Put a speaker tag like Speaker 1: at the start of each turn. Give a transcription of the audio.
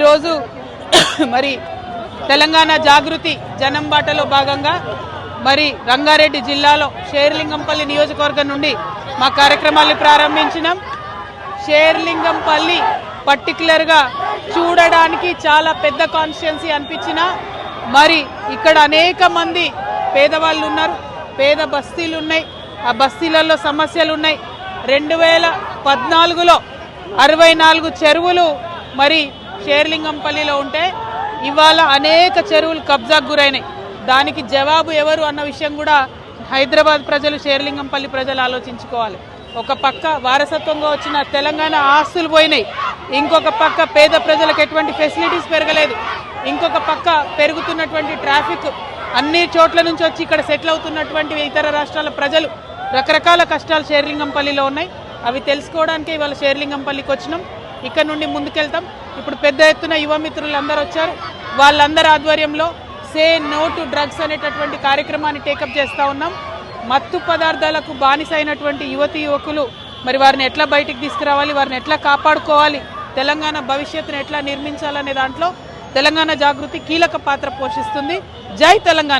Speaker 1: ఈరోజు మరి తెలంగాణ జాగృతి జనం బాటలో భాగంగా మరి రంగారెడ్డి జిల్లాలో షేర్లింగంపల్లి నియోజకవర్గం నుండి మా కార్యక్రమాన్ని ప్రారంభించినాం. షేర్లింగంపల్లి పర్టికులర్గా చూడడానికి చాలా పెద్ద కాన్స్టిట్యున్సీ అనిపించిన మరి ఇక్కడ అనేక మంది పేదవాళ్ళు ఉన్నారు. పేద బస్తీలు ఉన్నాయి. ఆ బస్తీలలో సమస్యలు ఉన్నాయి. రెండు వేల పద్నాలుగులో అరవై నాలుగు చెరువులు మరి షేర్లింగంపల్లిలో ఉంటే ఇవాళ అనేక చెరువులు కబ్జాకు గురైనాయి. దానికి జవాబు ఎవరు అన్న విషయం కూడా హైదరాబాద్ ప్రజలు షేర్లింగంపల్లి ప్రజలు ఆలోచించుకోవాలి. ఒక పక్క వారసత్వంగా వచ్చిన తెలంగాణ ఆస్తులు పోయినాయి. ఇంకొక పక్క పేద ప్రజలకు ఎటువంటి ఫెసిలిటీస్ పెరగలేదు. ఇంకొక పక్క పెరుగుతున్నటువంటి ట్రాఫిక్ అన్ని చోట్ల నుంచి వచ్చి ఇక్కడ సెటిల్ అవుతున్నటువంటి ఇతర రాష్ట్రాల ప్రజలు రకరకాల కష్టాలు షేర్లింగంపల్లిలో ఉన్నాయి. అవి తెలుసుకోవడానికి ఇవాళ షేర్లింగంపల్లికి వచ్చినాం. ఇక్కడ నుండి ముందుకెళ్తాం. ఇప్పుడు పెద్ద ఎత్తున యువ మిత్రులు అందరూ వచ్చారు. వాళ్ళందరి ఆధ్వర్యంలో సే నో టు డ్రగ్స్ అనేటటువంటి కార్యక్రమాన్ని టేకప్ చేస్తూ ఉన్నాం. మత్తు పదార్థాలకు బానిస అయినటువంటి యువతి యువకులు మరి వారిని ఎట్లా బయటికి తీసుకురావాలి వారిని ఎట్లా కాపాడుకోవాలి తెలంగాణ భవిష్యత్తును ఎట్లా నిర్మించాలనే దాంట్లో తెలంగాణ జాగృతి కీలక పాత్ర పోషిస్తుంది. జై తెలంగాణ!